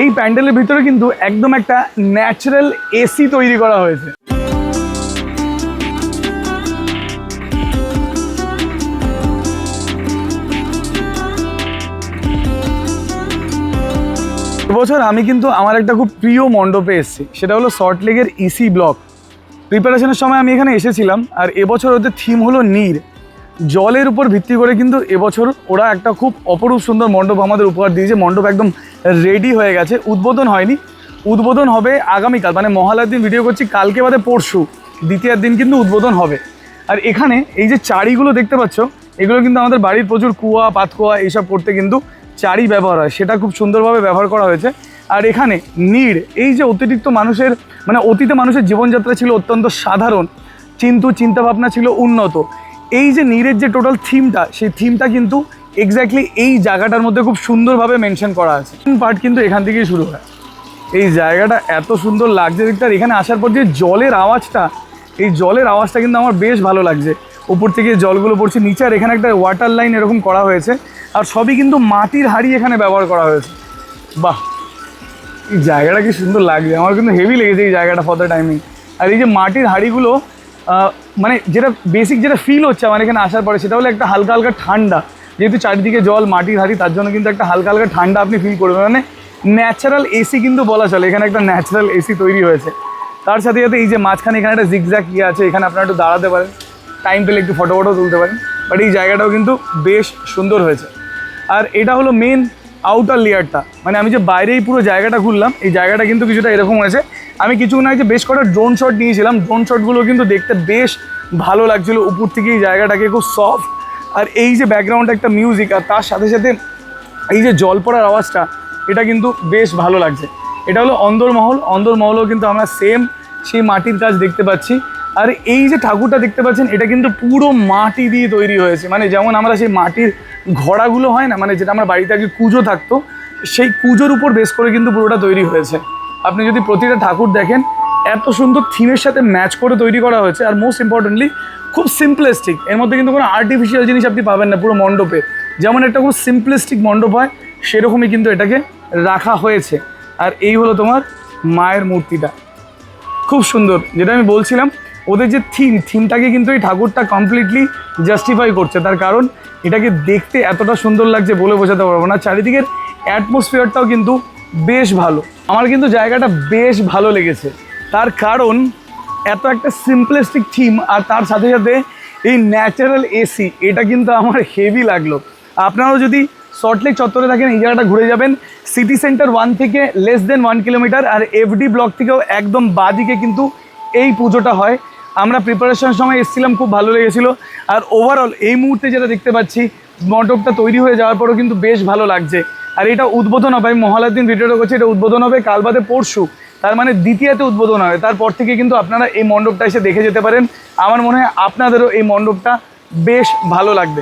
এই প্যান্ডেলের ভিতরে কিন্তু একদম একটা ন্যাচারাল এসি তৈরি করা হয়েছে। এবছর আমি কিন্তু আমার একটা খুব প্রিয় মণ্ডপে এসেছি, সেটা হলো সল্টলেকের ইসি ব্লক প্রিপারেশনের সময় আমি এখানে এসেছিলাম, আর এবছর ওদের থিম হলো নীর। জলের উপর ভিত্তি করে কিন্তু এবছর ওরা একটা খুব অপরূপ সুন্দর মণ্ডপ আমাদের উপহার দিয়েছে। মণ্ডপ একদম রেডি হয়ে গেছে। উদ্বোধন হয়নি। উদ্বোধন হবে আগামীকাল। মানে মহালয়ার দিন ভিডিও করছি, কালকে বাদে পরশু। দ্বিতীয় দিন কিন্তু উদ্বোধন হবে। আর এখানে এই যে চারিগুলো দেখতে পাচ্ছ, এগুলো কিন্তু আমাদের বাড়ির প্রচুর কুয়া, পাতকুয়া, এইসব করতে কিন্তু চারি ব্যবহার হয়। সেটা খুব সুন্দরভাবে ব্যবহার করা হয়েছে। আর এখানে নীড়, এই যে অতিরিক্ত মানুষের মানে অতীতে মানুষের জীবনযাত্রা ছিল অত্যন্ত সাধারণ। কিন্তু চিন্তাভাবনা ছিল উন্নত। এই যে নীরের যে টোটাল থিমটা সেই থিমটা কিন্তু এক্স্যাক্টলি এই জায়গাটার মধ্যে খুব সুন্দরভাবে মেনশন করা আছে। পার্ট কিন্তু এখান থেকেই শুরু হয়। এই জায়গাটা এত সুন্দর লাগছে দেখতে, আর এখানে আসার পর যে জলের আওয়াজটা, এই জলের আওয়াজটা কিন্তু আমার বেশ ভালো লাগছে। উপর থেকে জলগুলো পড়ছে, নিচে আর এখানে একটা ওয়াটার লাইন এরকম করা হয়েছে, আর সবই কিন্তু মাটির হাড়ি এখানে ব্যবহার করা হয়েছে। বাহ! এই জায়গাটা কি সুন্দর লাগছে, আমার কিন্তু হেভি লেগেছে এই জায়গাটা ফর দ্য টাইমিং আর এই যে মাটির হাড়িগুলো মানে যেটা বেসিক যেটা ফিল হচ্ছে আমার এখানে আসার পরে, সেটা হলো একটা হালকা হালকা ঠান্ডা। যেহেতু চারিদিকে জল মাটির হাড়ি তার জন্য কিন্তু একটা হালকা হালকা ঠান্ডা আপনি ফিল করবেন। মানে ন্যাচারাল এসি কিন্তু বলা চলে, এখানে একটা ন্যাচারাল এসি তৈরি হয়েছে। তার সাথে সাথে এই যে মাঝখানে এখানে একটা জিগজ্যাক ইয়ে আছে, এখানে আপনারা একটু দাঁড়াতে পারেন। টাইম পেলে একটু ফটো ফটো তুলতে পারেন। বাট এই জায়গাটাও কিন্তু বেশ সুন্দর হয়েছে। আর এটা হলো মেন আউটার লেয়ারটা মানে আমি যে বাইরেই পুরো জায়গাটা ঘুরলাম, এই জায়গাটা কিন্তু কিছুটা এরকম হয়েছে আমি কিছুক্ষণ আগে বেশ কটা ড্রোন শট নিয়েছিলাম। ড্রোন শটগুলো কিন্তু দেখতে বেশ ভালো লাগছিল। উপর থেকে এই জায়গাটাকে খুব সফট আর এই যে ব্যাকগ্রাউন্ডে একটা মিউজিক আর তার সাথে সাথে এই যে জল পড়ার আওয়াজটা, এটা কিন্তু বেশ ভালো লাগছে। এটা হলো অন্দরমহল অন্দরমহলও কিন্তু আমরা সেম সেই মাটির কাজ দেখতে পাচ্ছি। আর এই যে ঠাকুরটা দেখতে পাচ্ছেন, এটা কিন্তু পুরো মাটি দিয়ে তৈরি হয়েছে। মানে যেমন আমরা সেই মাটির ঘোড়াগুলো হয় না মানে যেটা আমার বাড়িতে আগে কুজো থাকতো, সেই কুজোর উপর বেস করে কিন্তু পুরোটা তৈরি হয়েছে। আপনি যদি প্রতিটা ঠাকুর দেখেন, এত সুন্দর থিমের সাথে ম্যাচ করে তৈরি করা হয়েছে আর মোস্ট ইম্পর্টেন্টলি খুব সিম্পলিস্টিক এর মধ্যে কিন্তু কোনো আর্টিফিশিয়াল জিনিস আপনি পাবেন না, পুরো মণ্ডপে। যেমন একটা খুব সিম্পলিস্টিক মণ্ডপ হয়, সেরকমই কিন্তু এটাকে রাখা হয়েছে। আর এই হলো তোমার মায়ের মূর্তিটা। খুব সুন্দর, যেটা আমি বলছিলাম, ওদের যে থিম থিমটাকে কিন্তু এই ঠাকুরটা কমপ্লিটলি জাস্টিফাই করছে। তার কারণ, এটাকে দেখতে এতটা সুন্দর লাগছে বলে বোঝাতে পারব না। চারিদিকের অ্যাটমসফিয়ারটাও কিন্তু বেশ ভালো। আমার কিন্তু জায়গাটা বেশ ভালো লেগেছে। তার কারণ, এত একটা সিম্পলিস্টিক থিম আর তার সাথে সাথে এই ন্যাচারাল এসি এটা কিন্তু আমার হেভি লাগল। আপনারাও যদি সল্টলেক চত্বরে থাকেন, এই জায়গাটা ঘুরে যাবেন। সিটি সেন্টার ওয়ান থেকে লেস দেন ওয়ান কিলোমিটার আর এফডি ব্লক থেকেও একদম বাদিকে কিন্তু এই পুজোটা হয়। আমরা প্রিপারেশনের সময় এসেছিলাম, খুব ভালো লেগেছিলো। আর ওভারঅল এই মুহূর্তে যেটা দেখতে পাচ্ছি, মণ্ডপটা তৈরি হয়ে যাওয়ার পরেও কিন্তু বেশ ভালো লাগছে। আর এটা উদ্বোধন হবে। আমি মহালাদ্দিন দিন ভিডিওটা করছি, এটা উদ্বোধন হবে কাল বাদে পরশু। তার মানে দ্বিতীয়তে উদ্বোধন হবে। তারপর থেকে কিন্তু আপনারা এই মণ্ডপটা এসে দেখে যেতে পারেন। আমার মনে হয় আপনাদেরও এই মণ্ডপটা বেশ ভালো লাগবে।